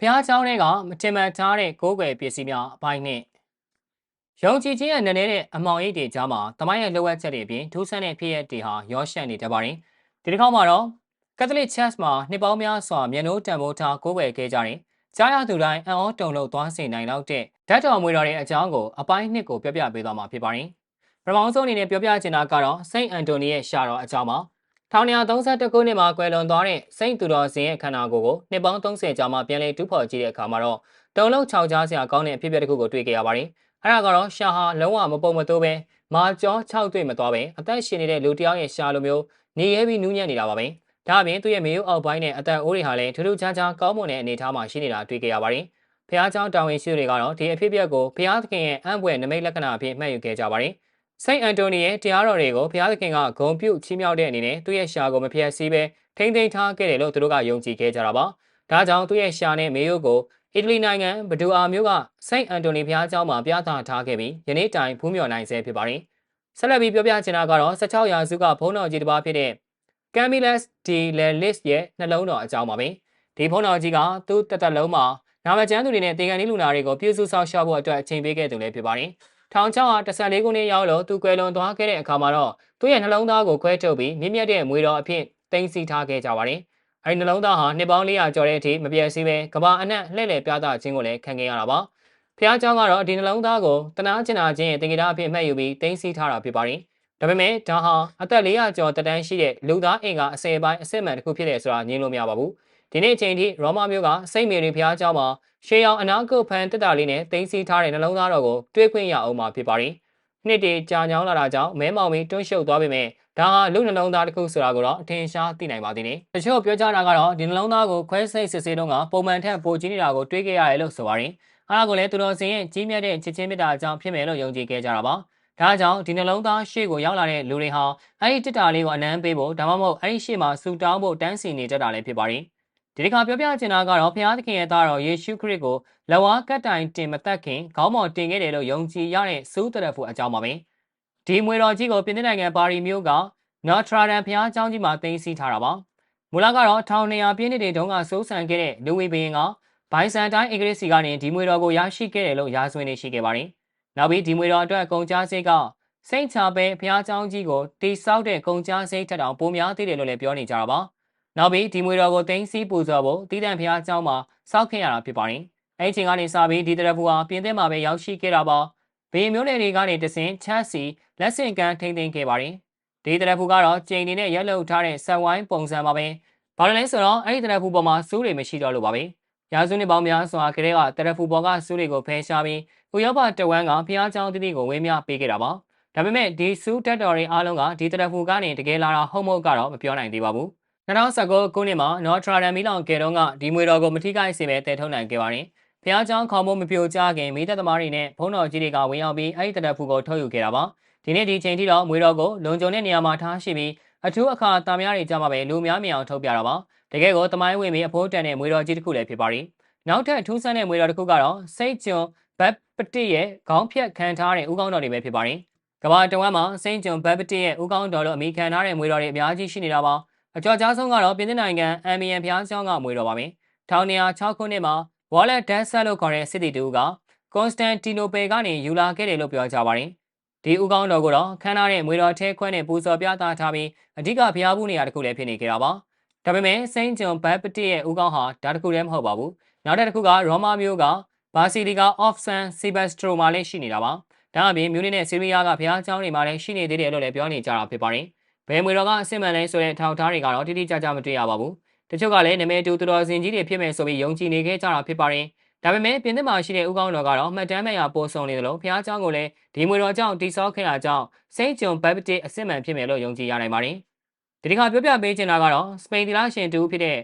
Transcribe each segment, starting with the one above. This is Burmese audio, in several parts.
ဘုရားကျောင်းထဲကမတင်မှန်ထားတဲ့ကိုးကွယ်ပစ္စည်းများအပိုင်းနဲ့ယုံကြည်ခြင်းရဲ့နည်းနည်းတဲ့အမောင်ရိပ်တွေကြားမှာတမိုင်းရဲ့လိုအပ်ချက်တွေအပြင်ဒုစရတဲ့ဖြစ်ရတွေဟာရောရှက်နေတတ်ပါတယ်။ဒီတစ်ခါမှာတော့ကက်သလစ်ချတ်မှာနှစ်ပေါင်းများစွာမြန်လို့တန်ဖိုးထားကိုးကွယ်ခဲ့ကြတယ်။ကြားရသူတိုင်းအံ့ဩတုန်လှုပ်သွားစေနိုင်လောက်တဲ့ဓာတ်တော်မွေတော်ရဲ့အကြောင်းကိုအပိုင်းနှစ်ကိုပြောပြပေးသွားမှာဖြစ်ပါတယ်။ပထမဆုံးအနေနဲ့ပြောပြချင်တာကတော့စိန့်အန်တိုနီရဲ့ရှာတော်အကြောင်းပါ။ 1932ခုနှစ်မှာကွယ်လွန်သွားတဲ့စိန့်သူတော်စင်ရဲ့ခန္ဓာကိုယ်ကိုနှစ်ပေါင်း30ကြာမှပြန်လည်တူးဖော်ကြည့်တဲ့အခါမှာတော့တုံလုံး6ကြားစရာကောင်းတဲ့အဖြစ်အပျက်တစ်ခုကိုတွေ့ကြရပါတယ်။အဲဒါကတော့ရှာဟာလုံးဝမပုံမတိုးပဲမာကျော6တွေ့မသွားပဲအသက်ရှင်နေတဲ့လူတစ်ယောက်ရဲ့ရှာလိုမျိုးနေရဲပြီးနူးညံ့နေတာပါပဲ။ဒါအပြင်သူ့ရဲ့မေယုအောက်ပိုင်းနဲ့အသက်အိုးတွေဟာလည်းထူးထူးခြားခြားကောင်းမွန်တဲ့အနေအထားမှာရှိနေတာတွေ့ကြရပါတယ်။ဖះเจ้าတာဝန်ရှိသူတွေကတော့ဒီအဖြစ်အပျက်ကိုဖះသခင်ရဲ့အံ့ဘွယ်နမိတ်လက္ခဏာအဖြစ်မှတ်ယူခဲ့ကြပါတယ်။ စိန့်အန်တိုနီရဲ့တရားတော်တွေကိုဘုရားသခင်ကဂုံပြုချီးမြှောက်တဲ့အနေနဲ့သူ့ရဲ့ရှာကိုမဖျက်ဆီးပဲထိမ့်သိမ်းထားခဲ့တယ်လို့သူတို့ကယုံကြည်ခဲ့ကြတာပါ။ဒါကြောင့်သူ့ရဲ့ရှာနဲ့မေယုကိုအီတလီနိုင်ငံဘဒူအာမြို့ကစိန့်အန်တိုနီဘုရားကျောင်းမှာပြသထားခဲ့ပြီးယနေ့တိုင်ဖူးမြော်နိုင်ဆဲဖြစ်ပါတယ်။ဆက်လက်ပြီးပြောပြချင်တာကတော့16ရာစုကဘုန်းတော်ကြီးတစ်ပါးဖြစ်တဲ့ Camillus de Lelis ရဲ့နှလုံးတော်အကြောင်းပါပဲ။ဒီဘုန်းတော်ကြီးကသူ့တက်တက်လုံးမှာနာမကျန်းသူတွေနဲ့တေကန်လေးလူနာတွေကိုပြုစုဆောက်ရှောက်ဖို့အတွက်အချိန်ပေးခဲ့သူလည်းဖြစ်ပါတယ်။ 1614ခုနှစ်ရောက်လို့သူကွယ်လွန်သွားခဲ့တဲ့အခါမှာတော့သူ့ရဲ့နှလုံးသားကိုခွဲထုတ်ပြီးမြင့်မြတ်တဲ့မွေတော်အဖြစ်တင်စီထားခဲ့ကြပါတယ်။အဲဒီနှလုံးသားဟာနှစ်ပေါင်း400ကျော်တဲ့အထိမပြည့်စည်ပဲကဘာအနက်လှည့်လည်ပြသခြင်းကိုလည်းခံခဲ့ရတာပါ။ဖះเจ้าကတော့ဒီနှလုံးသားကိုတနာကျင်နာခြင်းရဲ့တင်ကြတာအဖြစ်မှတ်ယူပြီးတင်စီထားတာဖြစ်ပါတယ်။ဒါပေမဲ့ဒါဟာအသက်400ကျော်တန်းရှိတဲ့လူသားအင်ကအစဲပိုင်းအစစ်မှန်တစ်ခုဖြစ်တယ်ဆိုတာညင်းလို့မရပါဘူး။ ဒီနေ့အချိန်ထိရောမမြို့ကစိတ်မေရီဖျားကျောင်းမှာရှေးအောင်အနာကုတ်ဖန်တက်တာလေးနဲ့တင်းစီထားတဲ့နှလုံးသားတော်ကိုတွေးခွင့်ရအောင်မှာဖြစ်ပါရင်နှစ်တေကြာညောင်းလာတာကြောင့်မဲမောင်မီတွန့်ရှုပ်သွားပေမဲ့ဒါဟာလူနှလုံးသားတစ်ခုဆိုတာကိုတော့အထင်ရှားသိနိုင်ပါသေးတယ်။တချို့ပြောကြတာကတော့ဒီနှလုံးသားကိုခွဲစိတ်စစ်ဆေးတုန်းကပုံမှန်ထက်ပိုကြီးနေတာကိုတွေးခဲ့ရတယ်လို့ဆိုပါရင်အားကိုလည်းသူတော်စင်ရဲ့ကြီးမြတ်တဲ့ချစ်ချင်းမေတ္တာကြောင့်ဖြစ်မယ်လို့ယုံကြည်ခဲ့ကြတာပါ။ဒါကြောင့်ဒီနှလုံးသားရှေ့ကိုရောက်လာတဲ့လူတွေဟာအဲ့ဒီတစ်တာလေးကိုအနမ်းပေးဖို့ဒါမှမဟုတ်အဲ့ဒီရှေ့မှာဆူတောင်းဖို့တန်းစီနေတတ်တာလည်းဖြစ်ပါရင် ဒီတစ်ခါပြောပြချင်တာကတော့ဖျားသခင်ရဲ့သားတော်ယေရှုခရစ်ကိုလဝါကတ်တိုင်တင်မသက်ခင်ခေါင်းမော်တင်ခဲ့တယ်လို့ယုံကြည်ရတဲ့စူးတရဖူအကြောင်းပါပဲဒီမွေတော်ကြီးကိုပြင်သစ်နိုင်ငံပါရီမြို့ကနော်ထရာဒမ်ဖျားကျောင်းကြီးမှာတင်စီထားတာပါမူလကတော့1200ပြည့်နှစ်တွေတုန်းကစိုးစံခဲ့တဲ့လူဝီဘင်းကဘိုင်ဆန်တိုင်းအင်္ဂလိပ်စီကနေဒီမွေတော်ကိုရရှိခဲ့တယ်လို့ရာဇဝင်နေရှိခဲ့ပါတယ်နောက်ပြီးဒီမွေတော်အတွက်ကုန်ကြားစိတ်ကစိတ်ချပဲဖျားကျောင်းကြီးကိုတိဆောက်တဲ့ကုန်ကြားစိတ်ထက်တောင်ပိုများသေးတယ်လို့လည်းပြောနေကြတာပါ နောက်ပြီးဒီမွေတော်ကိုတင်းစီပူဇော်ဖို့တီးတန့်ဖျားเจ้าမှာစောက်ခဲ့ရတာဖြစ်ပါတယ်။အဲဒီချိန်ကနေစပြီးဒီတရဖူဟာပြင်းသစ်မှာပဲရောက်ရှိခဲ့တာပါ။ဘေးမျိုးနယ်တွေကနေတဆင်ချတ်စီလက်ဆင့်ကမ်းထိမ့်သိမ်းခဲ့ပါတယ်။ဒီတရဖူကတော့ကျိန်နေနဲ့ရက်လုံထားတဲ့ဆက်ဝိုင်းပုံစံပါပဲ။ဘာလို့လဲဆိုတော့အဲဒီတရဖူပေါ်မှာစူးတွေမရှိတော့လို့ပါပဲ။ရာစုနှစ်ပေါင်းများစွာကလေးကတရဖူပေါ်ကစူးတွေကိုဖယ်ရှားပြီးဥရောပတဝမ်းကဖျားเจ้าတိတိကိုဝင်းမြပေးခဲ့တာပါ။ဒါပေမဲ့ဒီစူးတက်တော်တွေအားလုံးကဒီတရဖူကနေတကယ်လာတာဟုတ်မဟုတ်ကတော့မပြောနိုင်သေးပါဘူး။ 2019ခုနှစ်မှာနော်ထရာဒမ်မီလောင်ကယ်တုံးကဒီမွေတော်ကိုမထိခိုက်စေပဲတည်ထုံနိုင်ခဲ့ပါတယ်။ဖျားချောင်းခေါမိုးမပြိုကျခင်မိသက်သမားတွေနဲ့ဘုန်းတော်ကြီးတွေကဝင်ရောက်ပြီးအဲ့ဒီတရက်ဖူကိုထုတ်ယူခဲ့တာပါ။ဒီနေ့ဒီချိန်ထိတော့မွေတော်ကိုလုံခြုံတဲ့နေရာမှာထားရှိပြီးအထူးအခါတာများတွေကြမှာပဲလူများမြင်အောင်ထုတ်ပြတာပါ။တကယ်ကိုတမိုင်းဝင်ပြီးအဖိုးတန်တဲ့မွေတော်ကြီးတစ်ခုလည်းဖြစ်ပါရီ။နောက်ထပ်ထူးဆန်းတဲ့မွေတော်တစ်ခုကတော့စိတ်ကျွန်ဘတ်ပတိရဲ့ခေါင်းဖြတ်ခံထားတဲ့ဥကောင်းတော်တွေပဲဖြစ်ပါရီ။ကမ္ဘာတဝက်မှာစိတ်ကျွန်ဘတ်ပတိရဲ့ဥကောင်းတော်တို့အမိခံထားတဲ့မွေတော်တွေအများကြီးရှိနေတာပါ။ အကျော်ကြားဆုံးကတော့ပြင်သစ်နိုင်ငံအမ်ဘီယန်ဖျားကျောင်းကမွေတော်ပါပဲ1906ခုနှစ်မှာဝါလက်ဒန်ဆာလို့ခေါ်တဲ့စစ်တီတူကကွန်စတန်တီနိုပေကနေယူလာခဲ့တယ်လို့ပြောကြပါတယ်ဒီဥကောင်းတော်ကိုတော့ခန်းထားတဲ့မွေတော်ထဲခွဲနဲ့ပူဇော်ပြသထားပြီးအဓိကဘုရားဘူးနေရာတစ်ခုလည်းဖြစ်နေကြတာပါဒါပေမဲ့စိန့်ဂျွန်ဘတ်ပတိရဲ့ဥကောင်းဟာဒါတစ်ခုတည်းမဟုတ်ပါဘူးနောက်တစ်ခုကရောမာမျိုးကဘာစီလီကာအော့ဖ်ဆန်စီဘက်စထရိုမှာလည်းရှိနေတာပါဒါအပြင်မြူနစ်နဲ့ဆီးရီးယားကဘုရားကျောင်းတွေမှာလည်းရှိနေသေးတယ်လို့လည်းပြောနေကြတာဖြစ်ပါတယ် ဘယ်မွေတော်ကအစစ်မှန်လဲဆိုတဲ့ထောက်ထားတွေကတော့တိတိကျကျမတွေ့ရပါဘူး။တချို့ကလည်းနမဲတူသူတော်စင်ကြီးတွေဖြစ်မယ်ဆိုပြီးယုံကြည်နေခဲ့ကြတာဖြစ်ပါတယ်။ဒါပေမဲ့ပြင်သစ်မှာရှိတဲ့ဥကောင်းတော်ကတော့မှတ်တမ်းမဲ့ရပို့ဆောင်နေတယ်လို့ဘုရားကျောင်းကိုလည်းဒီမွေတော်ကြောင့်တိဆောက်ခဲ့တာကြောင့်စိန့်ဂျွန်ဘပ်ပတစ်အစစ်မှန်ဖြစ်မယ်လို့ယုံကြည်ရနိုင်ပါတယ်။ဒီတစ်ခါပြောပြပေးချင်တာကတော့စပိန်တီလာရှင်တူဖြစ်တဲ့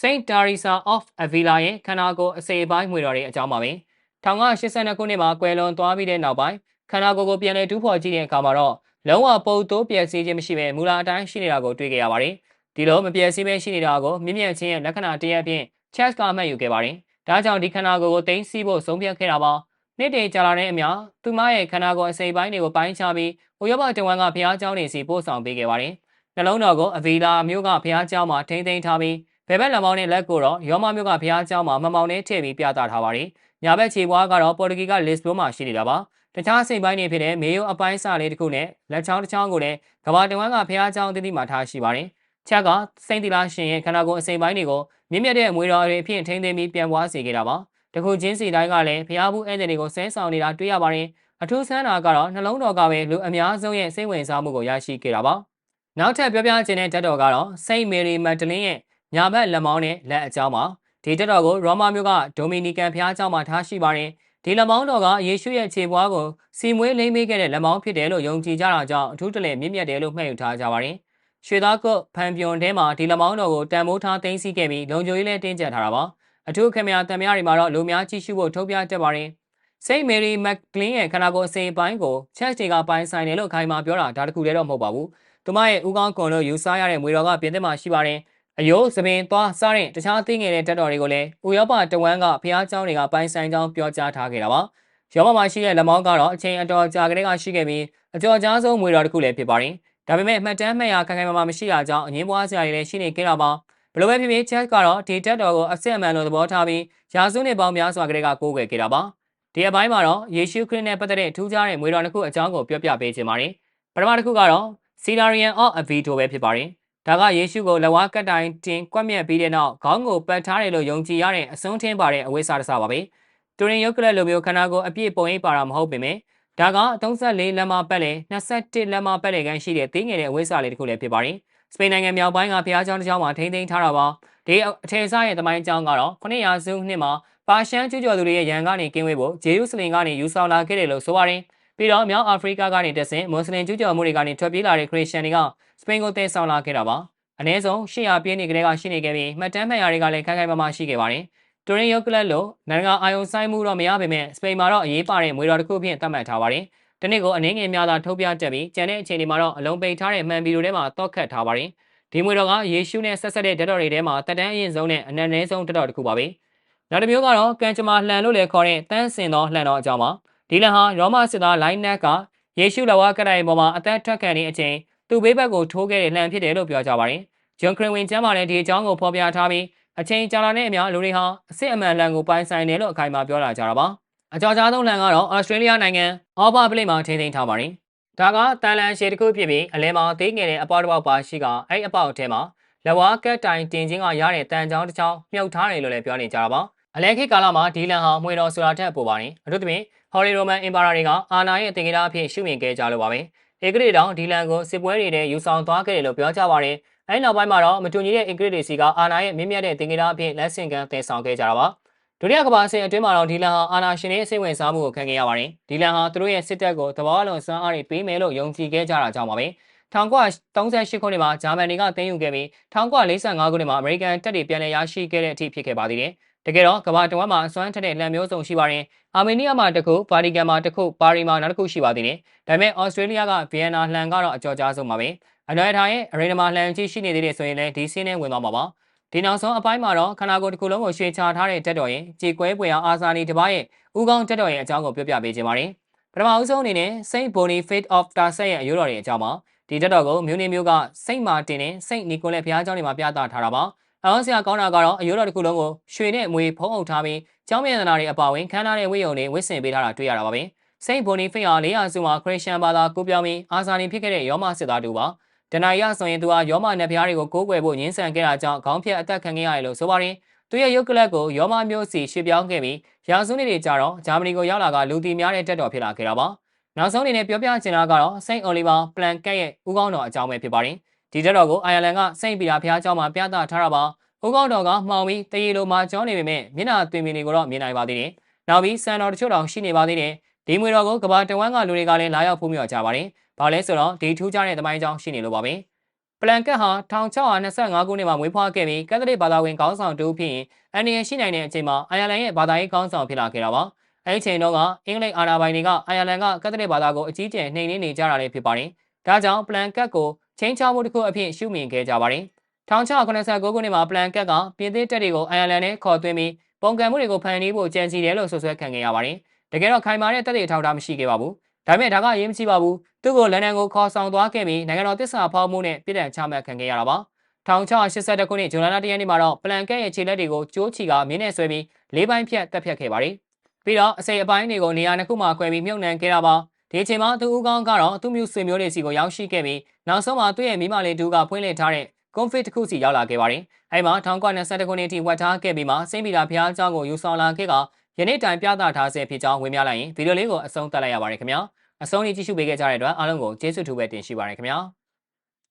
Saint Teresa of Avila ရဲ့ခန္ဓာကိုယ်အစေပိုင်းမွေတော်ရဲ့အကြောင်းပါပဲ။1982ခုနှစ်မှာကွယ်လွန်သွားပြီးတဲ့နောက်ပိုင်းခန္ဓာကိုယ်ကိုပြန်လည်တူးဖော်ကြည့်တဲ့အခါမှာတော့ လုံးဝပုတ်တိုးပြည့်စည်ခြင်းမရှိဘဲမူလာအတိုင်းရှိနေတာကိုတွေ့ကြရပါတယ်။ဒီလိုမပြည့်စည်ပဲရှိနေတာကိုမြင့်မြတ်ချင်းရဲ့လက္ခဏာတရက်ဖြင့် chess ကမှတ်ယူခဲ့ပါတယ်။ဒါကြောင့်ဒီခန္ဓာကိုယ်ကိုသိမ်းဆည်းဖို့ဆုံးဖြတ်ခဲ့တာပါ။နေ့တည်ကြာလာတဲ့အမျှသူမရဲ့ခန္ဓာကိုယ်အစိပ်ပိုင်းတွေကိုပိုင်းခြားပြီးဟိုရောဘတဝန်ကဘုရားကျောင်းနေစီပို့ဆောင်ပေးခဲ့ပါတယ်။နှလုံးတော်ကိုအဗီလာမျိုးကဘုရားကျောင်းမှာထိန်းသိမ်းထားပြီး ဘယ်ဘက်လက်မောင်းနဲ့လက်ကိုတော့ရောမမြို့ကဖျားเจ้าမှာမမောင်နဲ့ထည့်ပြီးပြသထားပါတယ်။ညာဘက်ခြေပွားကတော့ပေါ်တူဂီကလစ်ဘွန်မှာရှိနေတာပါ။ တခြားစိတ်ပိုင်းတွေဖြစ်တဲ့မေယိုအပိုင်းစာလေးတစ်ခုနဲ့လက်ချောင်းတစ်ချောင်းကိုလည်းကဘာတဝမ်းကဖျားเจ้าတတိမှာထားရှိပါတယ်။ချက်ကစိတ်တီလာရှင်ရဲ့ခန္ဓာကိုယ်အစိမ်ပိုင်းတွေကိုမြင့်မြတ်တဲ့မွေတော်တွေအဖြစ်ထိန်းသိမ်းပြီးပြန်ပွားစေခဲ့တာပါ။တခုချင်းစီတိုင်းကလည်းဖျားဘူးဧည့်သည်တွေကိုဆဲဆောင်နေတာတွေ့ရပါတယ်။အထူးဆန်းတာကတော့နှလုံးတော်ကပဲလူအများဆုံးရဲ့စိတ်ဝင်စားမှုကိုရရှိခဲ့တာပါ။နောက်ထပ်ပြောပြခြင်းတဲ့ဓာတ်တော်ကတော့စိတ်မေရီမက်ဒလင်းရဲ့ညာဘက်လက်မောင်းနဲ့လက်အကြောင်းပါဒီဓာတ်တော်ကိုရောမမြို့ကဒိုမီနီကန်ဖျားเจ้าမှာထားရှိပါတယ် ဒီလက်မောင်းတော်ကယေရှုရဲ့ခြေပွားကိုစီမွေးလိမ့်မေးခဲ့တဲ့လက်မောင်းဖြစ်တယ်လို့ယုံကြည်ကြတာကြောင့်အထူးတလဲမြင့်မြတ်တယ်လို့မှတ်ယူထားကြပါတယ်ရွှေသားကုတ်ဖန်ပြွန်ထဲမှာဒီလက်မောင်းတော်ကိုတန်မိုးထားသိမ်းဆည်းခဲ့ပြီးလုံခြုံရေးလည်းတင်းကျပ်ထားတာပါအထူးခင်များတံမြတွေမှာတော့လူများကြည့်ရှုဖို့ထုတ်ပြတတ်ပါတယ်စိတ်မေရီမက်ကလင်းရဲ့ခန္ဓာကိုယ်အစိမ်ပိုင်းကိုချက်ချေကပိုင်းဆိုင်တယ်လို့ခိုင်မာပြောတာဒါတခုတည်းတော့မဟုတ်ပါဘူး။သူမရဲ့ဥကောင်းကွန်လို့ယူဆရတဲ့မွေတော်ကပြင်သစ်မှာရှိပါတယ်။ အယိုးသပင်သွားစားတဲ့တခြားသိငယ်တဲ့တက်တော်တွေကိုလည်းဥရောပတဝမ်းကဖျားเจ้าတွေကပိုင်းဆိုင်ကြောင်းပြောကြားထားခဲ့တာပါ။ရောမမှာရှိတဲ့လက်မောင်းကတော့အချိန်အတော်ကြာကလေးကရှိခဲ့ပြီးအကျော်ကြားဆုံးမွေတော်တစ်ခုလည်းဖြစ်ပါတယ်။ဒါပေမဲ့မှတ်တမ်းမှတ်ရခိုင်ခိုင်မာမာမရှိတာကြောင့်အငင်းပွားစရာတွေလည်းရှိနေခဲ့တာပါ။ဘလိုပဲဖြစ်ဖြစ်ချက်ကတော့ဒီတက်တော်ကိုအစစ်အမှန်လို့သဘောထားပြီးရာစုနှစ်ပေါင်းများစွာကလေးကကိုးကွယ်ခဲ့တာပါ။ဒီအပိုင်းမှာတော့ယေရှုခရစ်နဲ့ပတ်သက်တဲ့ထူးခြားတဲ့မွေတော်တစ်ခုအကြောင်းကိုပြောပြပေးခြင်းပါတယ်။ပထမတစ်ခုကတော့ Sidarian of Avito ပဲဖြစ်ပါတယ်။ ဒါကယေရှုကိုလဝါကတ်တိုင်တင်ကွက်မြက်ပြီးတဲ့နောက်ခေါင်းကိုပတ်ထားတယ်လို့ယုံကြည်ရတဲ့အစွန်းထင်းပါတဲ့အဝိစာတစပါပဲ။တူရင်ယုတ်ကလလိုမျိုးခန္ဓာကိုယ်အပြည့်ပုံအိပ်ပါတာမဟုတ်ပေမဲ့ဒါက34လက်မပတ်လေ21လက်မပတ်လေကန်ရှိတဲ့သေးငယ်တဲ့အဝိစာလေးတစ်ခုလည်းဖြစ်ပါတယ်။စပိန်နိုင်ငံမြောက်ပိုင်းကဘုရားကျောင်းတစ်ကျောင်းမှာထိန်းသိမ်းထားတာပါ။ဒီအထယ်စားရဲ့တမိုင်းကျောင်းကတော့900ရာစုနှစ်မှာပါရှန်ကျူးကျော်သူတွေရဲ့ရန်ကနေကင်းဝေးဖို့ဂျေရုဆလင်ကနေယူဆောင်လာခဲ့တယ်လို့ဆိုပါတယ်။ ပြီးတော့မြောက်အာဖရိကကနေတက်ဆင်မွတ်စလင်ကျူးကျော်မှုတွေကနေထွက်ပြေးလာတဲ့ခရစ်ယာန်တွေကစပိန်ကိုတည်ဆောင်လာခဲ့တာပါ။အနည်းဆုံး800ပြည့်နှစ်ကလေးကရှိနေခဲ့ပြီးမှတ်တမ်းမှတ်ရာတွေကလည်းခိုင်ခိုင်မာမာရှိခဲ့ပါတယ်။တူရင်ယုတ်ကလတ်လို့နိုင်ငံအာယုံဆိုင်မှုတော့မရပေမဲ့စပိန်မှာတော့အရေးပါတဲ့မွေတော်တစ်ခုဖြင့်သတ်မှတ်ထားပါတယ်။ဒီနေ့ကိုအနေငယ်များသာထုတ်ပြတက်ပြီးကျန်တဲ့အချိန်ဒီမှာတော့အလုံးပိတ်ထားတဲ့မှန်ဗီဒီယိုထဲမှာတောက်ခတ်ထားပါတယ်။ဒီမွေတော်ကယေရှုနဲ့ဆက်ဆက်တဲ့ဓာတ်တော်တွေထဲမှာတက်တန်းအရင်ဆုံးနဲ့အနည်းနည်းဆုံးဓာတ်တော်တစ်ခုပါပဲ။နောက်တစ်မျိုးကတော့ကံကြမ္မာလှန်လို့လည်းခေါ်တဲ့တန်းစင်သောလှန်တော်အကြောင်းပါ။ ဒီလှန်ဟာရောမစစ်သားလိုင်းနက်ကယေရှုလက်ဝါးကတိုင်ပေါ်မှာအသက်ထွက်ခံနေတဲ့အချိန်သူ့ဘေးဘက်ကိုထိုးခဲ့တဲ့လှန်ဖြစ်တယ်လို့ပြောကြပါတယ်။ဂျွန်ခရင်ဝင်ကျမ်းမှာလည်းဒီအကြောင်းကိုဖော်ပြထားပြီးအချိန်ကြာလာတဲ့အမျှလူတွေဟာအစ်စ်အမှန်လှန်ကိုပိုင်ဆိုင်တယ်လို့အခိုင်အမာပြောလာကြတာပါ။အကြောကြားဆုံးလှန်ကတော့ဩစတြေးလျနိုင်ငံအော်ဘာပလိမှာထိန်းသိမ်းထားပါတယ်။ဒါကတန်လန်ရှည်တစ်ခုဖြစ်ပြီးအလဲမှာသေးငယ်တဲ့အပေါက်တစ်ပေါက်ပါရှိကအဲ့အပေါက်အထဲမှာလက်ဝါးကက်တိုင်တင်ချင်းကရတဲ့တန်ချောင်းတစ်ချောင်းမြုပ်ထားတယ်လို့လည်းပြောနေကြတာပါ။ အလဲခေတ်ကာလမှာဒီလန်ဟာမှွေတော်ဆိုတာထက်ပိုပါတယ်။အထူးသဖြင့်ဟော်ရီရိုမန်အင်ပါရာတွေကအာနာရဲ့တင်ကြတာအဖြစ်ရှုမြင်ခဲ့ကြလို့ပါပဲ။ဧကရေတောင်ဒီလန်ကိုစစ်ပွဲတွေနဲ့ယူဆောင်သွားခဲ့တယ်လို့ပြောကြပါတယ်။အဲဒီနောက်ပိုင်းမှာတော့မတူညီတဲ့ဧကရေတွေစီကအာနာရဲ့မြင့်မြတ်တဲ့တင်ကြတာအဖြစ်လက်ဆင့်ကမ်းတင်ဆောင်ခဲ့ကြတာပါ။ဒုတိယကမ္ဘာစစ်အတွင်းမှာတော့ဒီလန်ဟာအာနာရှင်ရဲ့စိတ်ဝင်စားမှုကိုခံခဲ့ရပါတယ်။ဒီလန်ဟာသူတို့ရဲ့စစ်တပ်ကိုသဘောလုံးစွမ်းအားတွေပေးမယ်လို့ယုံကြည်ခဲ့ကြတာကြောင့်ပါပဲ။1938ခုနှစ်မှာဂျာမန်တွေကသိမ်းယူခဲ့ပြီး1945ခုနှစ်မှာအမေရိကန်တပ်တွေပြန်လည်ရရှိခဲ့တဲ့အထိဖြစ်ခဲ့ပါသေးတယ်။ တကယ်တော့ကမ္ဘာတဝန်းမှာအစွမ်းထက်တဲ့လမ်းမျိုးစုံရှိပါတယ်။အာမေးနီးယားမှာတစ်ခု၊ဗာတီကန်မှာတစ်ခု၊ပါရီမှာနောက်တစ်ခုရှိပါသေးတယ်။ဒါပေမဲ့ဩစတြေးလျကဗီယက်နာလှန်ကတော့အကျော်ကြားဆုံးပါပဲ။အနော်ထားရဲ့အရေနမာလှန်ကြီးရှိနေသေးတယ်ဆိုရင်လည်းဒီစင်းနဲ့ဝင်သွားမှာပါ။ဒီနောက်ဆုံးအပိုင်းမှာတော့ခန္ဓာကိုယ်တစ်ခုလုံးကိုရွှေချထားတဲ့တက်တော်ရဲ့ကြေကွဲပွေအောင်အာဇာနည်တစ်ပါးရဲ့ဥကောင်းတက်တော်ရဲ့အကြောင်းကိုပြောပြပေးခြင်းပါတယ်။ပထမဦးဆုံးအနေနဲ့ Saint Boniface of Tarset ရဲ့အရိုးတော်ရဲ့အကြောင်းပါ။ဒီတက်တော်ကိုမြို့နေမျိုးကစိတ်မာတင်နဲ့စိတ်နီကိုလက်ဘုရားကျောင်းတွေမှာပြသထားတာပါ။ အောင်ဆရာကောင်းတာကတော့အရိုးတော်တစ်ခုလုံးကိုရွှေနဲ့အမွေဖုံးအုပ်ထားပြီးကျောင်းမြေသနာတွေအပါအဝင်ခန်းနာတဲ့ဝိယုံတွေဝစ်ဆင်ပေးထားတာတွေ့ရတာပါပဲ။စိန့်ဘိုနီဖိတ်ဟာ400စုမှာခရစ်ယာန်ဘာသာကိုပြောင်းပြီးအာဇာနည်ဖြစ်ခဲ့တဲ့ရောမစစ်သားတူပါ။ဒဏ္ဍာရီဆိုရင်သူဟာရောမနယ်ဖျားတွေကိုကိုးကွယ်ဖို့ညှင်းဆန်ခဲ့တာကြောင့်ခေါင်းဖြတ်အသက်ခံခဲ့ရတယ်လို့ဆိုပါတယ်။သူရဲ့ရုပ်ကလပ်ကိုရောမမျိုးစီရွှေ့ပြောင်းခဲ့ပြီးရာစုနှစ်တွေကြာတော့ဂျာမနီကိုရောက်လာကလူတီများတဲ့တက်တော်ဖြစ်လာခဲ့တာပါ။နောက်ဆုံးအနေနဲ့ပြောပြချင်တာကတော့စိန့်အိုလီဗာပလန်ကက်ရဲ့ဥကောင်းတော်အကြောင်းပဲဖြစ်ပါတယ်။ ဒီတက်တော်ကိုအိုင်ယာလန်ကစိန့်ပီတာဖျားကျောင်းမှာပြသထားတာပါ။ဥကောင်းတော်ကမှောင်ပြီးတရေလိုမှာကျောင်းနေပေမဲ့မျက်နှာသွင်မြင်တွေကိုတော့မြင်နိုင်ပါသေးတယ်။နောက်ပြီးစံတော်တချို့တောင်ရှိနေပါသေးတယ်။ဒီမွေတော်ကိုကဘာတဝမ်းကလူတွေကလည်းလာရောက်ဖူးမြော်ကြပါတယ်။ဘာလဲဆိုတော့ဒီထူးခြားတဲ့သမိုင်းကြောင်းရှိနေလို့ပါပဲ။ပလန်ကက်ဟာ1625ခုနှစ်မှာမွေးဖွားခဲ့ပြီးကက်သလစ်ဘာသာဝင်ခေါင်းဆောင်တူဖြစ်ရင်အန်နီယန်ရှိနိုင်တဲ့အချိန်မှာအိုင်ယာလန်ရဲ့ဘာသာရေးခေါင်းဆောင်ဖြစ်လာခဲ့တာပါ။အဲဒီချိန်တုန်းကအင်္ဂလိပ်အာဏာပိုင်တွေကအိုင်ယာလန်ကကက်သလစ်ဘာသာကိုအကြီးကျယ်နှိမ်နင်းနေကြတာလည်းဖြစ်ပါတယ်။ဒါကြောင့်ပလန်ကက်ကို ချင်းချောင်းမှုတစ်ခုအဖြစ်ရှုမြင်ခဲ့ကြပါတယ်။1689ခုနှစ်မှာပလန်ကက်ကပြည်သစ်တပ်တွေကိုအိုင်ယာလန်နဲ့ခေါ်သွင်းပြီးပုံကံမှုတွေကိုဖန်တီးဖို့ကြံစည်တယ်လို့ဆွဆွဲခံခဲ့ရပါတယ်။တကယ်တော့ခိုင်မာတဲ့တပ်တွေထောက်ထားမရှိခဲ့ပါဘူး။ဒါပေမဲ့ဒါကအရေးမကြီးပါဘူး။သူ့ကိုလန်ဒန်ကိုခေါ်ဆောင်သွားခဲ့ပြီးနိုင်ငံတော်တစ္ဆာဖောက်မှုနဲ့ပြည်ထောင်ချမှတ်ခံခဲ့ရတာပါ။1682ခုနှစ်ဇွန်လ1ရက်နေ့မှာတော့ပလန်ကက်ရဲ့ခြေလက်တွေကိုကျိုးချီကမင်းနဲ့ဆွဲပြီးလေးပိုင်းဖြတ်တက်ဖြတ်ခဲ့ပါတယ်။ပြီးတော့အစိပ်အပိုင်းတွေကိုနေရာနှစ်ခုမှာခွဲပြီးမြုပ်နှံခဲ့တာပါ။ ဒီအချိန်မှာသူဦးကောင်းကတော့သူ့မျိုးဆွေမျိုးတွေစီကိုရောက်ရှိခဲ့ပြီးနောက်ဆုံးမှာသူ့ရဲ့မိမလေးတူကဖွင့်လှစ်ထားတဲ့ကွန်ဖစ်တစ်ခုစီရောက်လာခဲ့ပါတယ်။အဲဒီမှာ1922ခုနှစ်အထိဝတ်ထားခဲ့ပြီးမှစိန့်ပီတာဘုရားကျောင်းကိုယူဆောင်လာခဲ့ကယနေ့တိုင်ပြသထားဆဲဖြစ်ကြောင်းဝင်ပြလိုက်ရင်ဗီဒီယိုလေးကိုအဆုံးသတ်လိုက်ရပါတယ်ခင်ဗျာ။အဆုံးလေးကြည့်ရှုပေးခဲ့ကြတဲ့အတွက်အားလုံးကိုကျေးဇူးတူပဲတင်ရှိပါတယ်ခင်ဗျာ။